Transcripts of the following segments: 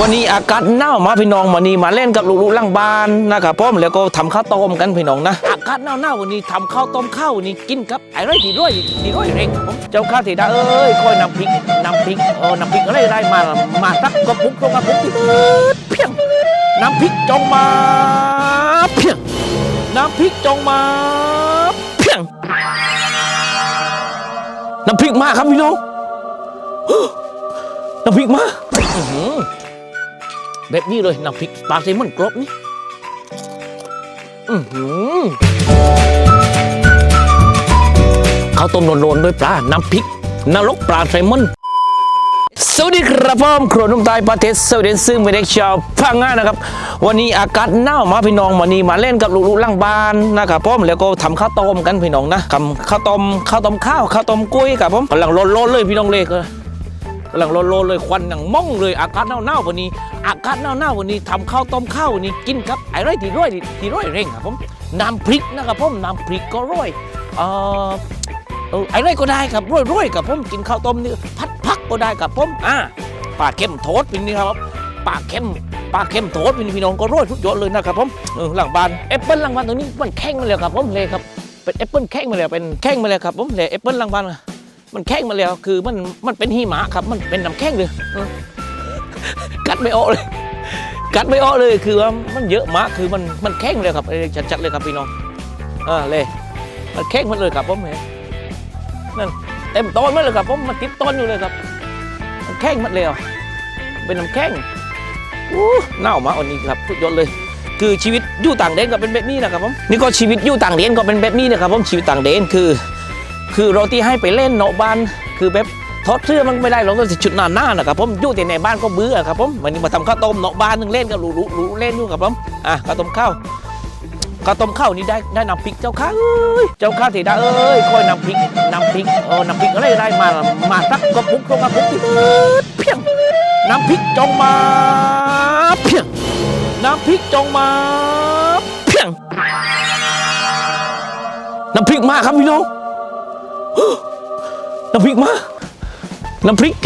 วันนี้อากาศหนาวมาพี่น้องมานี่มาเล่นกับลูกๆล่างบ้านนะครับพ่อมแล้วก็ทำข้าวต้มกันพี่น้องนะอากาศหนาวหนาววันนี้ทำข้าวต้มข้าวนนี้กินกับไอ้ไรที่ร้อยที่ร้อยเร่งผมเจ้าข้าที่ดาเอ้ยคอยนำพริกนำพริกเออนำพริกอะไรได้มามาสักกระปุกตรงกระปุกที่เพียงน้ำพริกจงมาเพียงน้ำพริกจงมาเพียงน้ำพริกมาครับพี่น้องน้ำพริกมาอื แบบนี้เลยน้ำพริกปลาแซลมอนกรอบนี่อือหือข้าวต้มโรนๆด้วยปลา น้ำพริกนรกปลาแซลมอนสวัสดีครับพ่อมครัวนุ่มตายประเทศสวีเดนซึ่งเป็นเด็กชาวพังงานะครับ วันนี้อากาศหนาวมาพี่น้องวันนี้มาเล่นกับลูกๆล่างบ้านนะครับพ่อมแล้วก็ทำข้าวต้มกันพี่น้องนะทำข้าวต้มข้าวต้มข้าวข้าวต้มกุ้ยครับผมกำลังร้อนๆเลยพี่น้องเลยก็ กำลังโลนๆเลยควันอย่างม่องเลยอากาศหนาวๆวันนี้ อากาศหนาวๆวันนี้ทำข้าวต้มข้าววันนี้กินกับไอ้ไรที่ร้อยที่ร้อยเร่งครับผมน้ำพริกนะครับผมน้ำพริกก็ร้อยเอ่อเออไอ้ไรก็ได้ครับร้อยๆกับผมกินข้าวต้มนี่พัดพักก็ได้กับผมอ่าปลาเค็มโทษเป็นนี่ครับปลาเค็มปลาเค็มโทษพี่น้องก็ร้อยทุกยอดเลยนะครับผมเออหลังบ้านแอปเปิ้ลหลังบ้านตรงนี้มันแข้งมาแล้วครับผมเลยครับเป็นแอปเปิ้ลแข้งมาแล้วเป็นแข้งมาแล้วครับผมเลยแอปเปิ้ลหลังบ้าน มันแข้งมาแล้ว คือมันมันเป็นหิมะครับ มันเป็นน้ำแข้งเลยกัดไม่ออกเลย กัดไม่ออกเลยคือว่ามันเยอะมากคือมันมันแข้งเลยครับจัดๆเลยครับพี่น้องเออเลยมันแข้งมันเลยครับผมเห็นนั่นเต็มต้นมันเลยครับผมมันติดต้นอยู่เลยครับ มันแข้งมันเลยเป็นน้ำแข้งอู้เน่ามากวันนี้ครับทุกยอดเลย คือชีวิตอยู่ต่างแดนก็เป็นแบบนี้นะครับผมนี่ก็ชีวิตอยู่ต่างแดนก็เป็นแบบนี้นะครับผมชีวิตต่างแดนคือ คือเราที่ให้ไปเล่นเนาะบ้านคือแบบทอดเสื้อมันไม่ได้เราต้องใส่ชุดหน้าหน้านะครับผมอยู่แต่ในบ้านก็เบื่อครับผมวันนี้มาทำข้าวต้มเนาะบ้านนึงเล่นก็รู้รู้รู้เล่นอยู่ครับผมอะข้าวต้มข้าวข้าวต้มข้าวนี่ได้ได้น้ำพริกเจ้าข้าเอ้ยเจ้าข้าที่ดาเอ้ยคอยน้ำพริกน้ำพริกเออน้ำพริกอะไรได้มามาสักกระปุกตรงกระปุกที่เพียงน้ำพริกจงมาเพียงน้ำพริกจงมาเพียงน้ำพริกมาครับพี่น้อง น้ำพริกมา น้ำพริก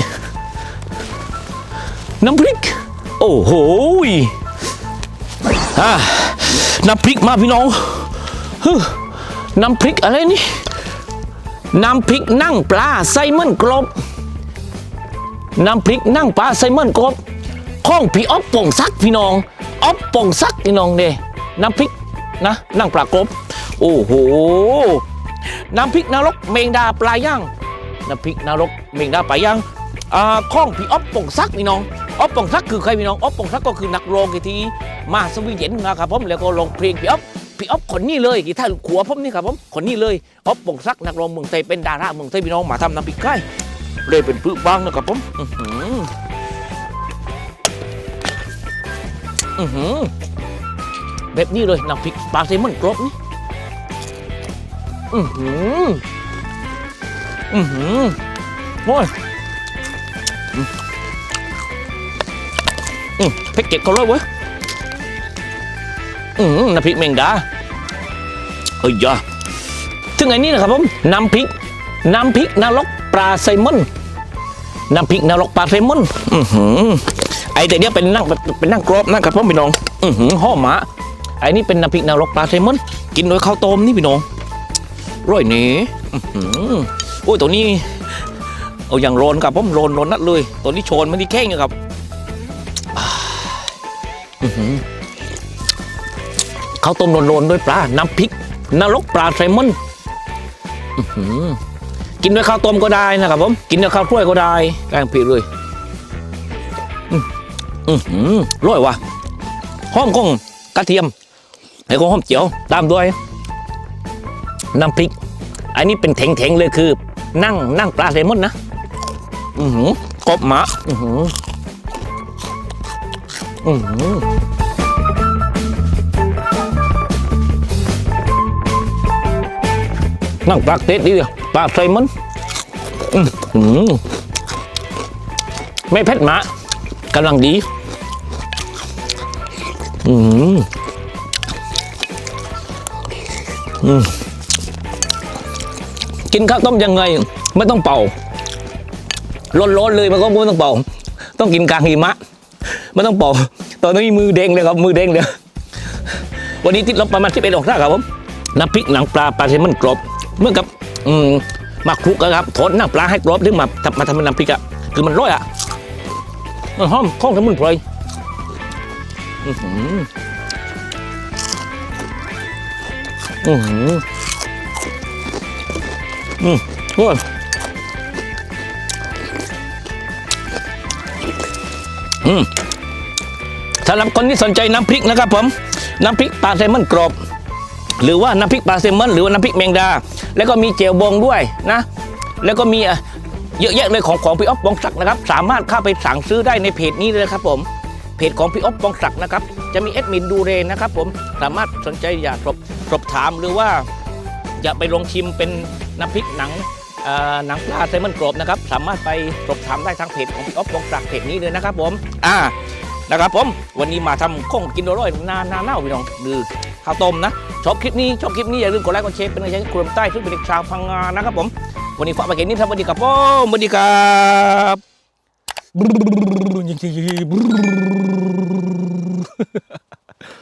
น้ำพริก โอ้โหอ่าน้ำพริกมาพี่น้อง น้ำพริกอะไรนี่ น้ำพริกนั่งปลาไซมอนกรอบ น้ำพริกนั่งปลาไซมอนกรอบข้องพี่อ๊อฟป่งซักพี่น้องอ๊อฟป่งซักพี่น้องเด้น้ำพริกนะนั่งปลากรอบโอ้โห น้ำพริกนรกเมงดาปลาย่างน้ำพริกนรกเมงดาปลาย่างอ่าข้องพี่อ๊อฟป่งซักพี่น้องอ๊อฟป่งซักคือใครพี่น้องอ๊อฟป่งซักก็คือนักร้องที่มาสวีเดนนะครับผมแล้วก็ร้องเพลงพี่อ๊อฟพี่อ๊อฟคนนี้เลยที่ท่าขัวผมนี่ครับผมคนนี้เลยอ๊อฟป่งซักนักร้องเมืองไทยเป็นดาราเมืองไทยพี่น้องมาทำน้ำพริกไก่เลยเป็นพื้บ้างนะครับผมอือหืออือหือแบบนี้เลยน้ำพริกปลาแซมอนกรอบนี่ อือหืออือหือโอ้ยอืมอืมเพ็กเก็ตเขาเลยเว้ยอืมน้ำพริกแมงดาเฮ้ยยาถึงไอ้นี่นะครับผมน้ำพริก น้ำพริกนรกปลาไซมอนน้ำพริกนรกปลาไซมอนอือหือไอ้แต่เนี้ยเป็นนั่งเป็นนั่งกรอบนะครับผมพี่น้อง อือหือห่อหมาไอ้นี่เป็นน้ำพริกนรกปลาไซมอน กินโดยข้าวต้มนี่พี่น้อง ร่อยนี้โอ้ยตัวนี้ เอาอย่างโรนครับผมโรนโรนนัดเลย ตัวนี้โชนมันที่แข้งอยู่ครับอ่าอื้อหือข้าวต้มโรนๆด้วยปลา น้ำพริกนรกปลาไซมอนอื้อหือกินด้วยข้าวต้มก็ได้นะครับผมกินด้วยข้าวถ้วยก็ได้แกงผิดเลยอื้ออือหือร่อยว่ะหอมของกระเทียมแล้วก็หอมเจียวตามด้วย น้ำพริก อันนี้เป็นแถงๆเลยคือ นั่งนั่งปลาแซลมอนนะ อือหือกบหมาอือหืออือหือนั่งปลาเต็ดดีเดียวปลาแซลมอนอือหือไม่เผ็ดหมากำลังดี อือหืออืม กินข้าวต้มยังไง ไม่ต้องเป่าร้อนๆเลยมันก็ไม่ต้องเป่า ต้องกินกลางหิมะไม่ต้องเปอกตอนนี้มือเด้งเลยครับมือเด้งเลยวันนี้ติดลบประมาณ11องศาครับผมน้ำพริกหนังปลาปลาเซลมอนกรอบเมื่อกับอืมมาคลุกอะครับทอดหนังปลาให้กรอบถึงมาทำมาทำเป็นน้ำพริกอะคือมันร้อยอะมันหอมข้องสมุนไพรอื้อหืออือหือ อืมโอ้ยสำหรับคนที่สนใจน้ำพริกนะครับผม น้ำพริกปลาแซลมอนกรอบ หรือว่าน้ำพริกปลาแซลมอนหรือว่าน้ำพริกแมงดา แล้วก็มีเจลบองด้วยนะ แล้วก็มีเยอะแยะเลยของของพี่อ๊อฟปองศักนะครับ สามารถเข้าไปสั่งซื้อได้ในเพจนี้เลยครับผม เพจของพี่อ๊อฟปองศักนะครับ จะมีแอดมินดูเรนนะครับผม สามารถสนใจอยากสอบสอบถามหรือว่า อยากไปลองชิมเป็นน้ำพริกหนังเอ่อหนังปลาแซลมอนกรอบนะครับ สามารถไปสอบถามได้ทางเพจของพี่อ๊อฟปองศักดิ์เพจนี้เลยนะครับผมอ่านะครับผมวันนี้มาทำข้องกินอร่อยนานาเน่าพี่น้องดือข้าวต้มนะชอบคลิปนี้ชอบคลิปนี้อย่าลืมกดไลค์กดแชร์เป็นกำลังใจให้ครัวใต้ทุกเป็นเด็กชาวพังงานะครับผมวันนี้ฝากไปแค่นี้ครับสวัสดีครับผมสวัสดีครับ